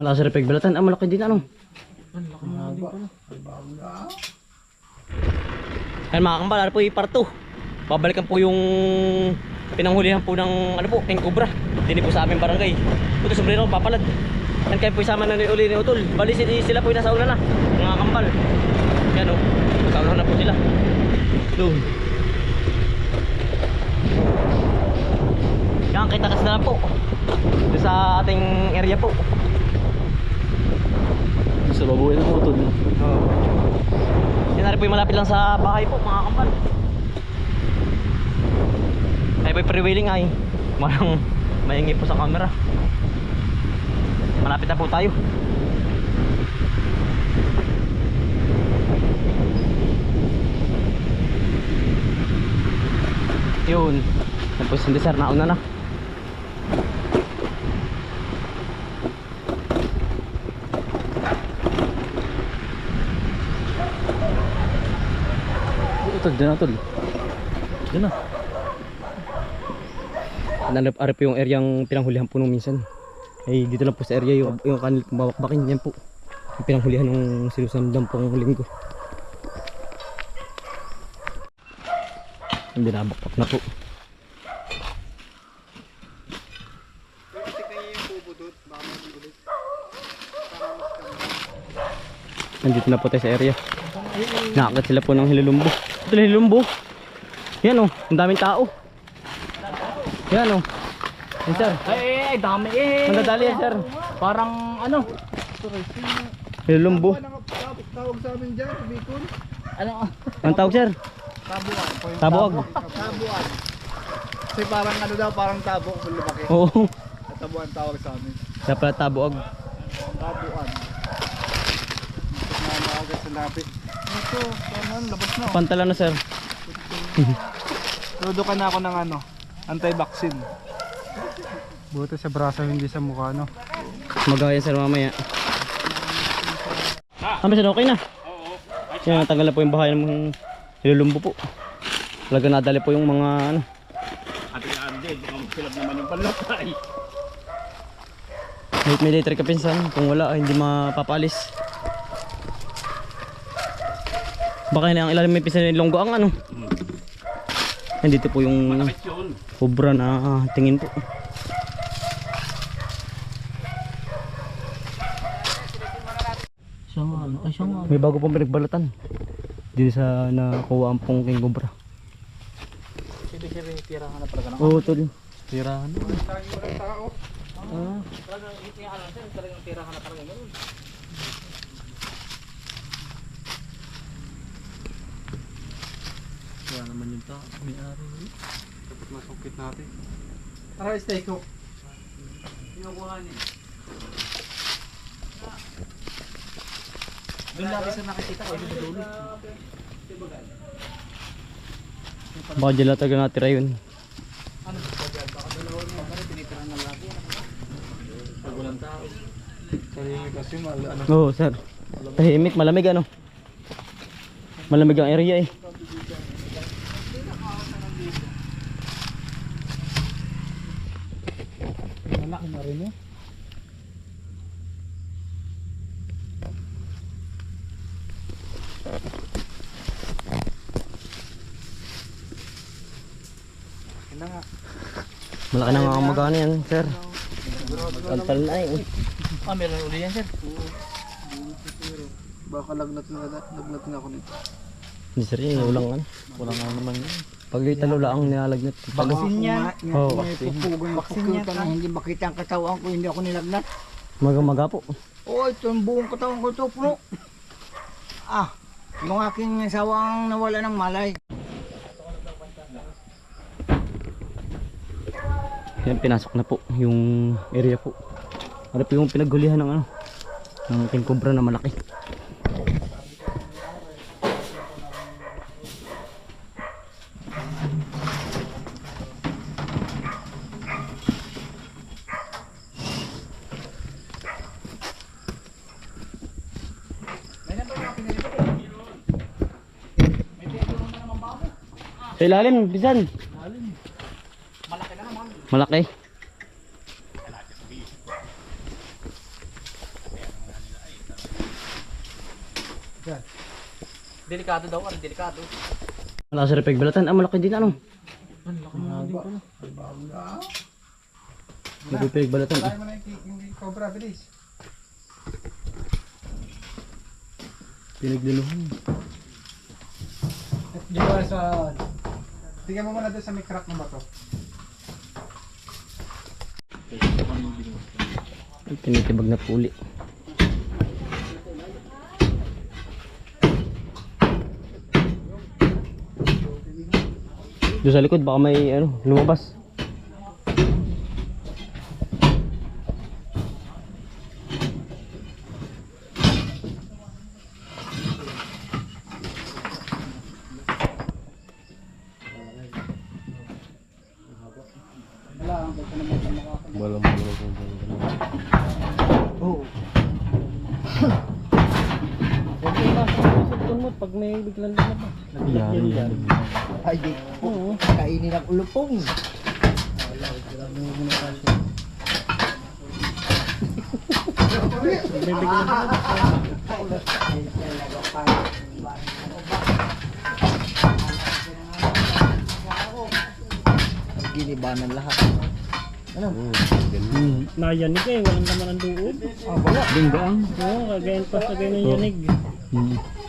Wala sa repeg balatan. Ah, malaki din ano. Ayan mga kambal, ano po yung part 2. Babalikan po yung pinanghulihan po ng ano po, king cobra. Dini po sa aming barangay. Puto sombrero, papalad. Yan kayo po isama na ni uli ni Utol. Bali sila, sila po yung nasa ulan na. Mga kambal. Yan o. Nagkaulan na po sila. Doon. Yan, kita kasi na lang po. Doon sa ating area po. Sa babuhay ng utol. Oo. Yan na rin po yung malapit lang sa bahay po, mga kambal. Ay po pre-wheeling ay. Marang maingay po sa camera. Malapit na po tayo. Yun. Tapos hindi sir, nauna na. Utol, dyan na utol. Dyan na. Nanap arap yung areang pinanghulihan po nung minsan. Ay dito lang po sa area yung, yung kanil mabakbakin yan po. Yung pinanghulihan nung sinusandang pong linggo. Hindi nabakbak na po. Nandito na po tayo sa area. Nakakit sila po ng hilulumbo. Ito na hilulumbo. Yan o, ang daming tao. Yan o. Yan sir. Ay, ay, ay, dami eh. Mandadali yan sir. Parang ano? Hilulumbo. Tawag sa amin dyan, Bicol. Ano? Ang tawag sir? Tabuan. Tabuag. Tabuan. Kasi parang ano daw, parang tabo kung lumaki. Oo. Tabuan tawag sa amin. Dapat tabuag. Tabuan. Ito na agad sa lapit. Ito, ano, labas na. Pantala na sir. Ludo ka na ako ng ano, anti-vaccine. Buti sa braso, hindi sa mukha, no? Magaya sir mamaya. Ah, sir, okay na. Oo. Yan, natanggal na po yung bahay ng hilulumbo po. Talaga nadali po yung mga ano. Ate Ande, baka magsilap naman yung panlapay. May military ka pinsan. Kung wala, hindi mapapalis. Baka yun ang ilalim may pinsan ng longgo ang ano. Nandito po yung Yun. cobra na ah, tingin po. Siya nga, ano? Ay, siya nga. May bago pong pinagbalatan. Dito sa nakuha ang pong king cobra. Sige, sige, tira ka na pala ka Oo, tol. Tira ka na. Ah. Talagang ito yung ano, sir, talagang tira ka na talaga ganun. Wala naman yung tao. May ari. Dapat masukit natin. Tara, stay ko. Doon lagi sa nakikita ko, yung dulo. Baka dyan lang talaga natira yun. Ano ba dyan? Baka dalawa niya, pare, tinitira na lagi. Pag walang tao. Sarili kasi, mal, ano, Oo, sir. Tahimik, malamig ano. Malamig ang area eh. Malaki na rin eh. Malaki na nga ang magana yan, sir. Antal na eh. Ah, meron uli yan, sir. Baka lagnat na, lagnat na ako nito. Hindi sir, yun, ulang ano. Wala nga naman yun. Pag talo lang ang nilalagnat. Talo. Baksin yan. Oo, May pupugan baksin yan. Na hindi makita ang katawan ko, hindi ako nilagnat. maga-maga po. Oo, ito ang buong katawan ko ito, puno. Ah, yung aking sawang nawala ng malay. Yan, pinasok na po yung area po. Ano po yung pinaghulihan ng ano, ng king cobra na malaki. Sa ilalim, bisan. Malaki na naman. Malaki. Delikado daw, ano delikado. Wala sa repeg balatan, ah malaki din ano. Ang laki na din pala. Ang bago na. Nagpipig balatan. Wala mo na yung cobra, bilis. Pinagliluhan. At di sa Tingnan mo muna doon sa may crack ng bato. Tinitibag na puli. Doon sa likod baka may ano, lumabas. Walang Oo. Huwag mo na sa mo pag may biglang lumabas. Yan, yan. Ay, di. Kainin ang ulupong. Ginibanan lahat. Nayanig eh, walang laman ang loob. Ah, wala. Dinggaang. Oo, kagayan pa sa ganyan yanig. Hmm.